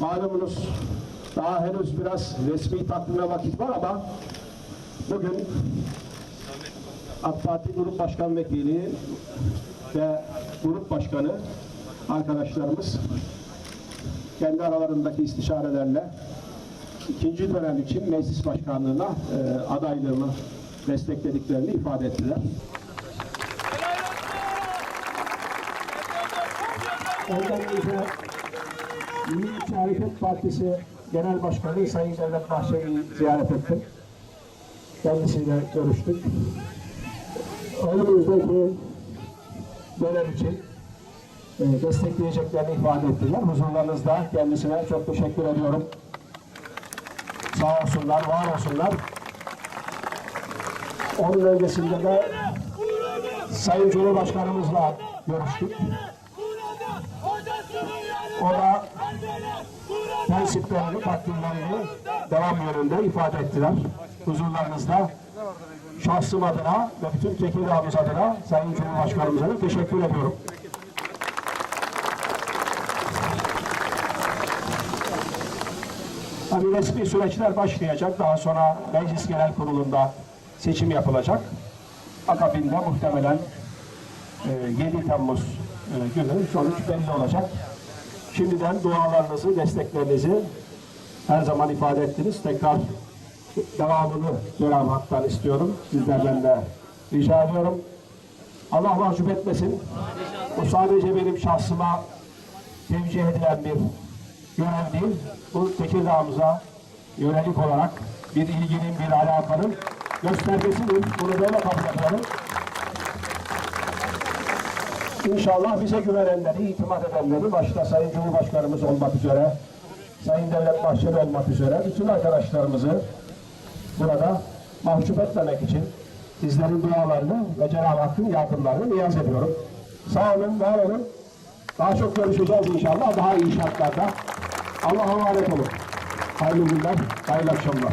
malumunuz daha henüz biraz resmi takvime vakit var ama bugün AK Parti Grup Başkan Vekili ve Grup Başkanı arkadaşlarımız kendi aralarındaki istişarelerle ikinci dönem için meclis başkanlığına e, adaylığını desteklediklerini ifade ettiler. Ondan önce Milliyetçi Hareket Partisi Genel Başkanı Sayın Devlet Bahçeli'yi ziyaret ettim. Kendisiyle görüştük. Önümüzdeki dönem için e, destekleyeceklerini ifade ettiler. Huzurlarınızda kendisine çok teşekkür ediyorum. Sağ olsunlar, var olsunlar. Onun öncesinde de Sayın Cumhurbaşkanımızla görüştük. O da prensiplerini, takdirlerini devam yönünde ifade ettiler. Huzurlarınızda şahsım adına ve bütün Tekirdağ'ımız adına Sayın Cumhurbaşkanımıza da teşekkür ediyorum. Tabii resmi süreçler başlayacak. Daha sonra Meclis Genel Kurulu'nda seçim yapılacak. Akabinde muhtemelen e, 7 Temmuz e, günü sonuç belli olacak. Şimdiden dualarınızı, desteklerinizi her zaman ifade ettiniz. Tekrar devamını Cenab-ı Hak'tan istiyorum. Sizlerden de rica ediyorum. Allah mahcup etmesin. Bu sadece benim şahsıma tevcih edilen bir görev değil. Bu Tekirdağ'ımıza yönelik olarak bir ilginin, bir alakanın göstergesidir. Bunu böyle kabul edelim. İnşallah bize güvenenleri, itimat edenleri, başta Sayın Cumhurbaşkanımız olmak üzere, Sayın Devlet Bahçeli olmak üzere bütün arkadaşlarımızı burada mahcup etmemek için sizlerin dualarını ve Cenab-ı Hakk'ın yardımlarını niyaz ediyorum. Sağ olun, var olun. Daha çok görüşeceğiz inşallah, daha iyi şartlarda. Allah'a emanet olun. Hayırlı günler, hayırlı akşamlar.